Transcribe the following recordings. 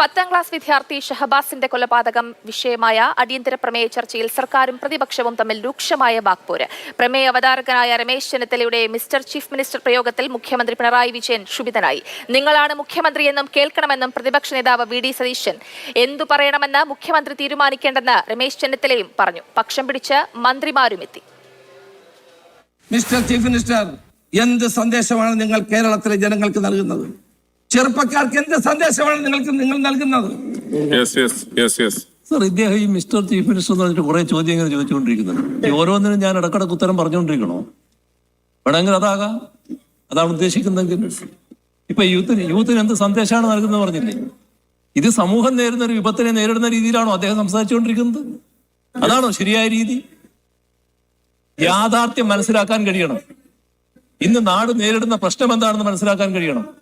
പത്താം ക്ലാസ് വിദ്യാർത്ഥി ഷഹബാസിന്റെ കൊലപാതകം വിഷയമായ അടിയന്തര പ്രമേയ ചർച്ചയിൽ സർക്കാരും പ്രതിപക്ഷവും തമ്മിൽ രൂക്ഷമായ വാക്പോര്. പ്രമേയ അവതാരകനായ രമേശ് ചെന്നിത്തലയുടെ മിസ്റ്റർ ചീഫ് മിനിസ്റ്റർ പ്രയോഗത്തിൽ മുഖ്യമന്ത്രി പിണറായി വിജയൻ ക്ഷുഭിതനായി. നിങ്ങളാണ് മുഖ്യമന്ത്രിയെന്നും കേൾക്കണമെന്നും പ്രതിപക്ഷ നേതാവ് വി ഡി സതീശൻ. എന്തു പറയണമെന്ന് മുഖ്യമന്ത്രി തീരുമാനിക്കേണ്ടെന്ന് രമേശ് ചെന്നിത്തലയും പറഞ്ഞു. പക്ഷം പിടിച്ച് മന്ത്രിമാരും എത്തി. മിസ്റ്റർ ചീഫ് മിനിസ്റ്റർ എന്ത് സന്ദേശമാണ് നിങ്ങൾ കേരളത്തിലെ ജനങ്ങൾക്ക് നൽകുന്നത്? ചെറുപ്പക്കാർക്ക് എന്ത് സന്ദേശമാണ് നിങ്ങൾക്ക് നിങ്ങൾ നൽകുന്നത്? Sir yes, yes, yes. Sir ഇദ്ദേഹം ഈ മിസ്റ്റർ ചീഫ് മിനിസ്റ്റർ എന്ന് പറഞ്ഞിട്ട് കുറെ ചോദ്യങ്ങൾ ചോദിച്ചുകൊണ്ടിരിക്കുന്നുണ്ട്. ഈ ഓരോന്നിനും ഞാൻ ഇടക്കിടക്ക് ഉത്തരം പറഞ്ഞുകൊണ്ടിരിക്കണോ? വേണമെങ്കിൽ അതാകാം. അതാണ് ഉദ്ദേശിക്കുന്നതെങ്കിൽ. ഇപ്പൊ യൂത്തിന് യൂത്തിന് എന്ത് സന്ദേശമാണ് നൽകുന്നത് പറഞ്ഞില്ലേ? ഇത് സമൂഹം നേരിടുന്ന ഒരു വിപത്തിനെ നേരിടുന്ന രീതിയിലാണോ അദ്ദേഹം സംസാരിച്ചുകൊണ്ടിരിക്കുന്നത്? അതാണോ ശരിയായ രീതി? യാഥാർത്ഥ്യം മനസ്സിലാക്കാൻ കഴിയണം. ഇന്ന് നാട് നേരിടുന്ന പ്രശ്നം എന്താണെന്ന് മനസ്സിലാക്കാൻ കഴിയണം.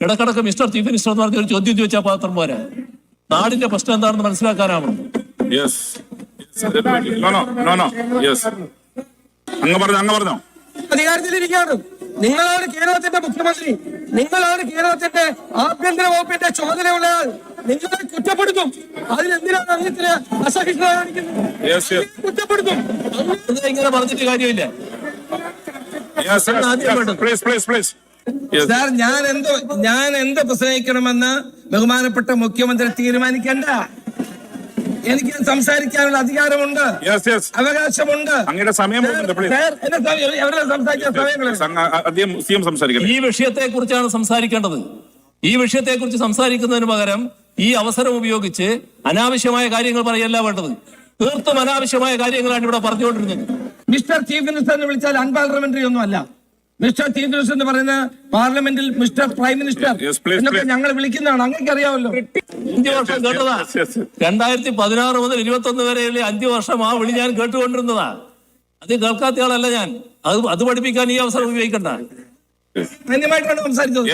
ഇടക്കിടക്ക് മിസ്റ്റർ ചീഫ് മിനിസ്റ്റർ എന്ന് പറഞ്ഞ ഒരു ചോദ്യം ചോദിച്ചാൽ പാത്രം പോരാ. നാടിന്റെ പ്രശ്നം എന്താണെന്ന് മനസ്സിലാക്കാനാവണം. അങ്ങ് പറഞ്ഞു അങ്ങ് പറഞ്ഞോ. അധികാരത്തിലിരിക്കുകയാണ്. നിങ്ങളാണ് കേരളത്തിന്റെ മുഖ്യമന്ത്രി. നിങ്ങളാണ് കേരളത്തിന്റെ ആഭ്യന്തര വകുപ്പിന്റെ ചുമതലയുള്ളയാൾ. നിങ്ങളെ കുറ്റപ്പെടുത്തും. അതിനെന്തിനാണ് അങ്ങത്തിന് അസഹിഷ്ണുത കാണിക്കുന്നത്. കുറ്റപ്പെടുത്തും. ഇങ്ങനെ പറഞ്ഞിട്ട് കാര്യമില്ല. സാർ ഞാൻ എന്തോ ഞാൻ എന്ത് പ്രസംഗിക്കണമെന്ന് ബഹുമാനപ്പെട്ട മുഖ്യമന്ത്രി തീരുമാനിക്കണ്ട. എനിക്ക് സംസാരിക്കാനുള്ള അധികാരമുണ്ട്. അവകാശമുണ്ട്. അങ്ങയുടെ സമയം ഈ വിഷയത്തെ കുറിച്ചാണ് സംസാരിക്കേണ്ടത്. ഈ വിഷയത്തെ കുറിച്ച് സംസാരിക്കുന്നതിന് പകരം ഈ അവസരം ഉപയോഗിച്ച് അനാവശ്യമായ കാര്യങ്ങൾ പറയല്ല വേണ്ടത്. തീർത്തും അനാവശ്യമായ കാര്യങ്ങളാണ് ഇവിടെ പറഞ്ഞുകൊണ്ടിരുന്നത്. മിസ്റ്റർ ചീഫ് മിനിസ്റ്റർ എന്ന് വിളിച്ചാൽ അൺപാർലമെന്ററി ഒന്നും അല്ല മിസ്റ്റർ ചീഫ് മിനിസ്റ്റർ എന്ന് പറയുന്ന പാർലമെന്റിൽ മിസ്റ്റർ പ്രൈം മിനിസ്റ്റർ എന്നൊക്കെ. ഞങ്ങൾ വിളിക്കുന്നതാണ്. അങ്ങനെ അറിയാമല്ലോ അഞ്ചു വർഷം കേട്ടതാ. രണ്ടായിരത്തി പതിനാറ് മുതൽ ഇരുപത്തി ഒന്ന് വരെയുള്ള അഞ്ചു വർഷം ആ വിളി ഞാൻ കേട്ടുകൊണ്ടിരുന്നതാ. അത് കേൾക്കാത്ത ആളല്ല ഞാൻ. അത് അത് പഠിപ്പിക്കാൻ ഈ അവസരം ഉപയോഗിക്കണ്ട. മാന്യമായിട്ടാണ് സംസാരിച്ചത്.